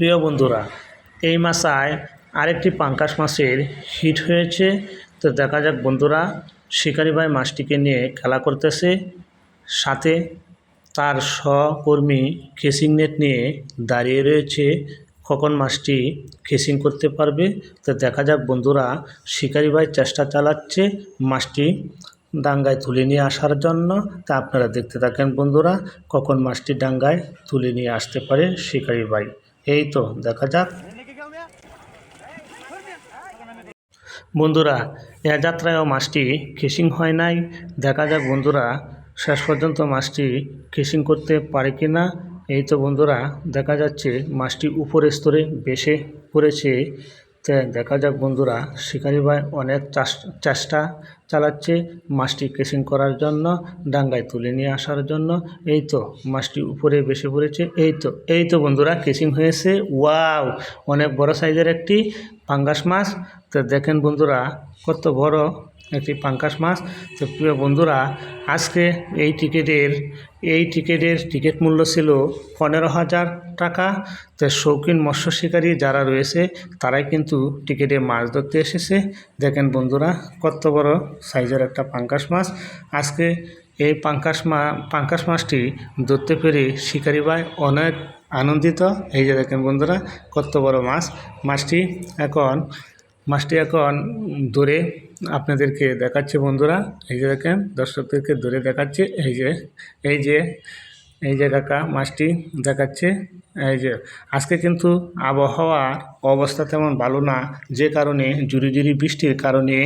প্রিয় বন্ধুরা, এই মাসায় আরেকটি পাঙ্কাশ মাছের হিট হয়েছে। তো দেখা যাক বন্ধুরা, শিকারি ভাই মাছটিকে নিয়ে খেলা করতেছে। সাথে তার সহকর্মী কেসিং নেট নিয়ে দাঁড়িয়ে রয়েছে। কখন মাছটি কেসিং করতে পারবে। তো দেখা যাক বন্ধুরা, শিকারি ভাই চেষ্টা চালাচ্ছে মাছটি ডাঙ্গায় তুলে নিয়ে আসার জন্য। তা আপনারা দেখতে থাকেন বন্ধুরা কখন মাছটি ডাঙ্গায় তুলে নিয়ে আসতে পারে শিকারি ভাই। এই তো, দেখা যাক। বন্ধুরা, এ যাত্রায়ও মাছটি কেসিং হয় নাই। দেখা যাক বন্ধুরা, শেষ পর্যন্ত মাছটি কেসিং করতে পারে কি না। এই তো বন্ধুরা, দেখা যাচ্ছে মাছটি উপরের স্তরে বেসে পড়েছে। দেখা যাক বন্ধুরা, শিকারি ভাই অনেক চেষ্টা চালাচ্ছে মাছটি কেসিং করার জন্য, ডাঙ্গায় তুলে নিয়ে আসার জন্য। এই তো মাছটি উপরে বেসে পড়েছে, এই তো এই তো বন্ধুরা কেসিং হয়েছে। ওয়াও, অনেক বড় সাইজের একটি পাঙ্গাস মাছ। তো দেখেন বন্ধুরা, কত বড়। একটি পাঙ্কাস মাছ। তো প্রিয় বন্ধুরা, আজকে এই টিকিটের এই টিকিটের টিকিট মূল্য ছিল পনেরো হাজার টাকা। তো শৌখিন মৎস্য শিকারী যারা রয়েছে, তারাই কিন্তু টিকিটে মাছ ধরতে এসেছে। দেখেন বন্ধুরা, কত বড় সাইজের একটা পাঙ্কাস মাছ। আজকে এই পাঙ্কাশ মা, পাঙ্কাশ মাছটি ধরতে পেরে শিকারি ভাই অনেক আনন্দিত। এই যে দেখেন বন্ধুরা, কত বড় মাছ। মাছটি এখন মাছটি এখন ধরে আপনাদেরকে দেখাচ্ছে বন্ধুরা। এই যে দেখেন, দর্শকদেরকে ধরে দেখাচ্ছে। এই যে এই যে এই যে কাকা মাছটি দেখাচ্ছে। এই যে, আজকে কিন্তু আবহাওয়ার অবস্থা তেমন ভালো না, যে কারণে জুরি জুরি বৃষ্টির কারণে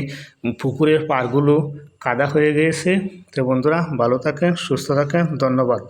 পুকুরের পাড়গুলো কাদা হয়ে গিয়েছে। তো বন্ধুরা, ভালো থাকেন, সুস্থ থাকেন, ধন্যবাদ।